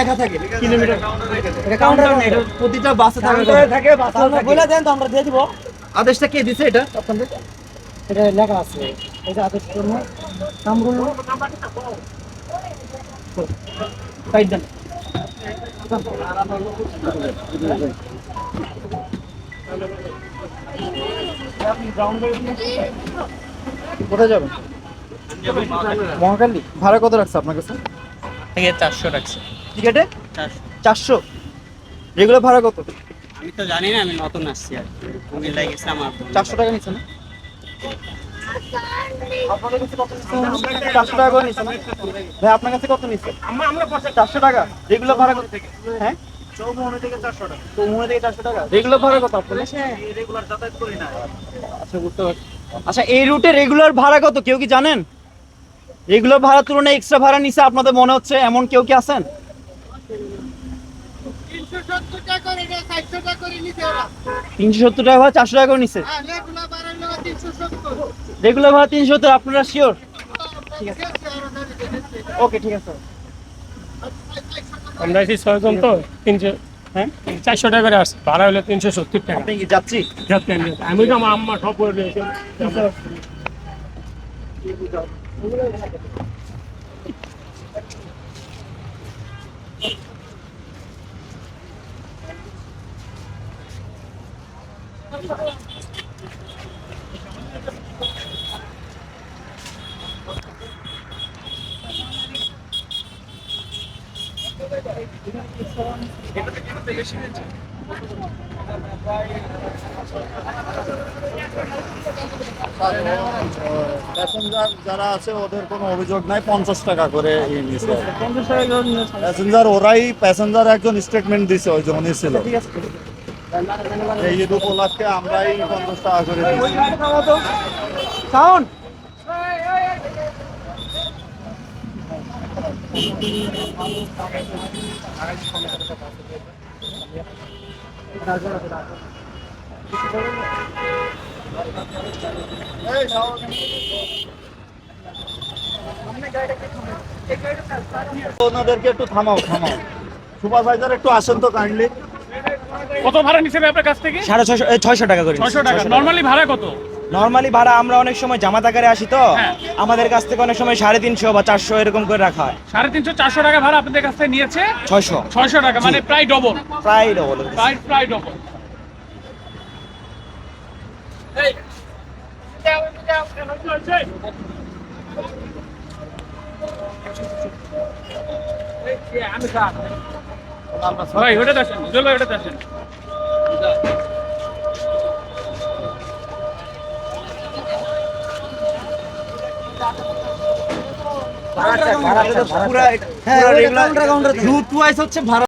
লেখা থাকে। কিলোমিটার। এটা কাউন্টার নেই এটা প্রতিটা বাসে থাকে থাকে বাসে বলে দেন তো আমরা দিয়ে দিব। আদেশটা কে দিছে এটা? আপনাদের? এটা লেখা আছে। এটা আদেশ জন্য কামরুল সাইড দেন। কোথায় যাবেন? মহাকালী ভাড়া কত রাখছে আপনার কাছে? চারশো রাখছে। টিকেটে চারশো। রেগুলার ভাড়া কত? আমি তো জানি না আমি নতুন আসছি আর কুমিল্লায় গেছে আমার চারশো টাকা নিচ্ছে না? আপনাদের কাছে কত নিচ্ছে? চারশো টাকা করে নিচ্ছে না? ভাই আপনার কাছে কত নিচ্ছে আমরা আমরা পাশে চারশো টাকা? রেগুলার ভাড়া কত? থেকে। হ্যাঁ? চৌমোহনী থেকে চারশো টাকা। চৌমুহনী থেকে চারশো টাকা? রেগুলার ভাড়া কত আপনার? রেগুলার যাতায়াত করি না। আচ্ছা বুঝতে পারছি। আচ্ছা এই রুটে রেগুলার ভাড়া কত? কেউ কি জানেন? রেগুলার ভাড়া তুলনায় এক্সট্রা ভাড়া নিছে আপনাদের মনে হচ্ছে? এমন কেউ কি আছেন? তিনশো সত্তর টাকা ভাড়া চারশো টাকা করে হ্যাঁ সত্তর। রেগুলার ভাড়া তিনশো সত্তর আপনারা শিওর ওকে ঠিক আছে। আমরা এসে ছয়জন তো তিনশো হ্যাঁ? চারশো টাকা করে আসছে ভাড়া হলো তিনশো সত্তর টাকা। আপনি কি যাচ্ছি যাতে আমি তো আমার আম্মা সব করে দিয়েছে। প্যাসেঞ্জার যারা আছে ওদের কোনো অভিযোগ নাই পঞ্চাশ টাকা করে নিছে। প্যাসেঞ্জার ওরাই প্যাসেঞ্জার একজন স্টেটমেন্ট দিছে ওই যখন ছিল। এই ঈদ উপলক্ষে আমরাই পঞ্চাশ টাকা করে সাউন্ড। ওনাদেরকে একটু থামাও থামাও। সুপারভাইজার একটু আসেন তো কাইন্ডলি কত ভাড়া নিছেন আপনার কাছ থেকে? সাড়ে ছয়শো ছয়শো টাকা করে ছয়শো টাকা। নর্মালি ভাড়া কত? নর্মালি ভাড়া আমরা অনেক সময় জামাত আকারে আসি তো। হ্যাঁ। আমাদের কাছ থেকে অনেক সময় সাড়ে তিনশো বা চারশো এরকম করে রাখা হয়। সাড়ে তিনশো চারশো টাকা ভাড়া আপনাদের কাছ থেকে নিয়েছে? ছয়শো। ছয়শো টাকা মানে প্রায় ডবল প্রায় ডবল প্রায় প্রায় ডবল ভাই ওটা আসেন জল ভাই ওটা আসেন। হ্যাঁ রেগুলার রুট ওয়াইজ হচ্ছে ভাড়া